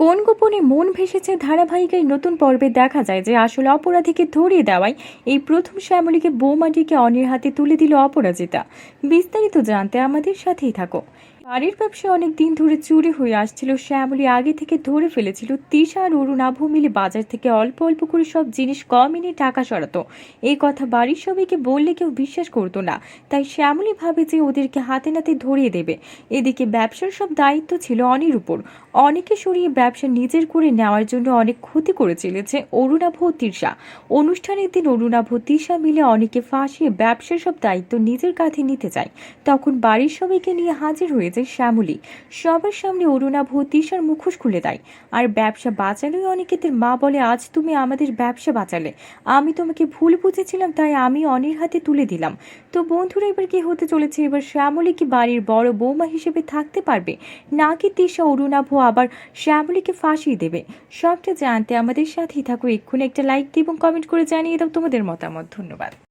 কোন গোপনে মন ভেসেছে ধারাবাহিকের নতুন পর্বে দেখা যায় যে আসলে অপরাধীকে ধরিয়ে দেওয়ায় এই প্রথম শ্যামলীকে বৌমাটিকে অনির হাতে তুলে দিল অপরাজিতা। বিস্তারিত জানতে আমাদের সাথেই থাকো বাড়ির ব্যবসা অনেক দিন ধরে চুরি হয়ে আসছিল। শ্যামলী আগে থেকে ধরে ফেলেছিল, তিশা আর অরুণাভ মিলে বাজার থেকে অল্প অল্প করে সব জিনিস কম এনে টাকা সরাতো। এই কথা বাড়ির সবাইকে বললে কেউ বিশ্বাস করতো না। তাই শ্যামলী ভাবে যে ওদেরকে হাতে নাতে ধরিয়ে দেবে। এদিকে ব্যবসার সব দায়িত্ব ছিল অনির উপর। অনেকে সরিয়ে ব্যবসা নিজের করে নেওয়ার জন্য অনেক ক্ষতি করে চলেছে অরুণাভ তিশা। অনুষ্ঠানের দিন অরুণাভ তিশা মিলে অনেকে ফাঁসিয়ে ব্যবসার সব দায়িত্ব নিজের কাঁধে নিতে চায়। তখন বাড়ির সবাইকে নিয়ে হাজির হয়েছে শ্যামলী। সবার সামনে অরুণাভ তিশার মুখোশ খুলে দেয়। আর ব্যবসা বাঁচালেই অনিকেতের মা বলে, আজ তুমি আমাদের ব্যবসা বাঁচালে। আমি তোমাকে ভুল বুঝেছিলাম, তাই আমি অনির হাতে তুলে দিলাম। তো বন্ধুরা, এবার কি হতে চলেছে? এবার শ্যামলী কি বাড়ির বড় বৌমা হিসেবে থাকতে পারবে? নাকি তিশা অরুণাভ আবার শ্যামলীকে ফাঁসিয়ে দেবে? সবটা জানতে আমাদের সাথেই থাকো। এক্ষুনি একটা লাইক দিয়ে এবং কমেন্ট করে জানিয়ে দাও তোমাদের মতামত। ধন্যবাদ।